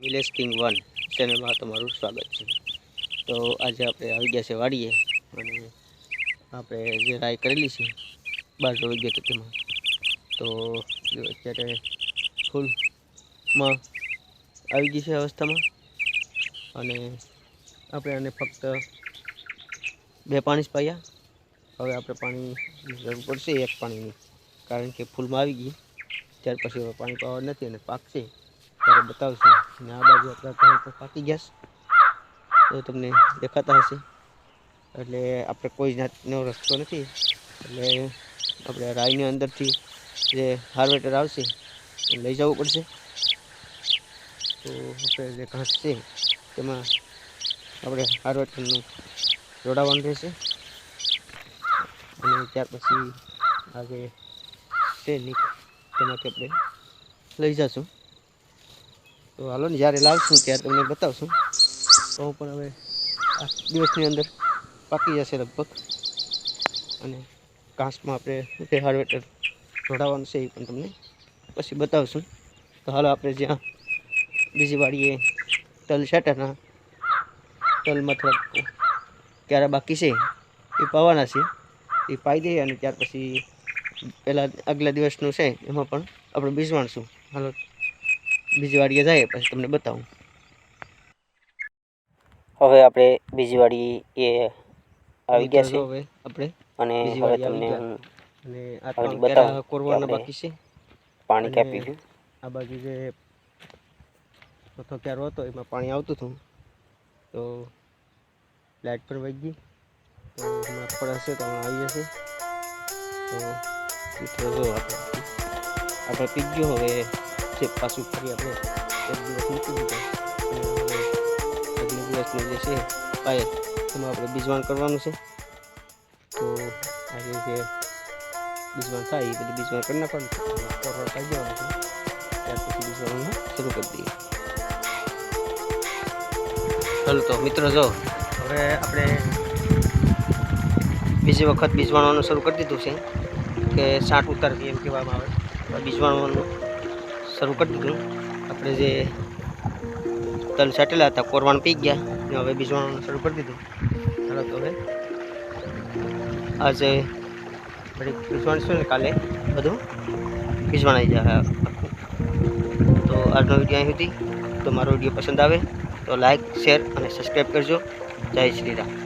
Nilesh king one ચેનલમાં તમારું સ્વાગત છે. તો આજે આપણે આવી ગયા છે વાડીએ અને આપણે જે રાય કરેલી છે, બાર બારસો વિગત તેમાં તો અત્યારે ફૂલમાં આવી ગઈ છે અવસ્થામાં અને આપણે આને ફક્ત બે પાણી જ પાયા. હવે આપણે પાણી જરૂર પડશે એક પાણીની, કારણ કે ફૂલમાં આવી ગઈ, ત્યાર પછી હવે પાણી પાવા નથી અને પાકશે. ત્યારે બતાવશું. ને આ બાજુ આપણા ઘઉં તો પાકી ગયા તો તમને દેખાતા હશે. એટલે આપણે કોઈ જાતનો રસ્તો નથી. એટલે આપણે રાઈની અંદરથી જે હાર્વેટર આવશે, એ લઈ જવું પડશે. તો આપણે જે ઘાસ છે, તેમાં આપણે હાર્વેટરનું જોડાવાનું રહેશે. અને ત્યાર પછી આજે છે નીક તેમાંથી આપણે લઈ જશું. તો હાલો ને, જ્યારે લાવશું ત્યારે તમને બતાવશું. તો પણ હવે આ દિવસની અંદર પાકી જશે લગભગ. અને કાંસમાં આપણે જે હાર્વેટર જોડાવાનું છે એ પણ તમને પછી બતાવશું. તો હાલો આપણે જ્યાં બીજી વાડીએ તલ છાંટાના. તલમાં થોડાક ક્યારે બાકી છે, એ પાવાના છે. એ પાઈ દઈએ અને ત્યાર પછી પહેલાં આગલા દિવસનું છે, એમાં પણ આપણે બીજવાણશું. હાલો. બીજી વાડીએ જઈએ પછી તમને બતાવું. હવે આપણે બીજી વાડી એ આવી ગયા છે. હવે આપણે. અને હવે તમને અને આ બતાવો કેરા કોરવાના બાકી છે. પાણી અને કાપી આ બાજુ જે ચોથો ક્યારો હતો એમાં પાણી આવતું હતું. તો લાઇટ પર વહી ગઈ. તો હમણાં પડશે તો હમણાં આવી જશે. તો મિત્રો જો આપણે આપણે પી ગયો હવે છે પાછું ફરી આપણે એક દિવસ મૂકી દીધું દિવસનું જે છે પાયલ એમાં આપણે બીજવાણ કરવાનું છે તો આજે જે બીજવાણ થાય એ બધું બીજવાણ કરી નાખવાનું છે કોરવા દેવાનું છે ત્યાર પછી બીજવાણનું શરૂ કરી દઈએ ચાલો તો મિત્રો જો હવે આપણે બીજી વખત બીજવાણવાનું શરૂ કરી દીધું છે કે સાઠ ઉતારવી એમ કહેવામાં આવે બીજવાણવાનું શરૂ કરી દીધું. આપણે જે તલ સાટેલા હતા, કોરવાણ પી ગયા, ને હવે બીજવાનું શરૂ કરી દીધું. ચાલો તો હવે આજે બીજવાણ છે ને કાલે બધું બીજવાણ આવી જાય તો આજનો વીડિયો અહીં સુધી. તો મારો વીડિયો પસંદ આવે તો લાઈક શેર અને સબસ્ક્રાઈબ કરજો. જય શ્રી રામ.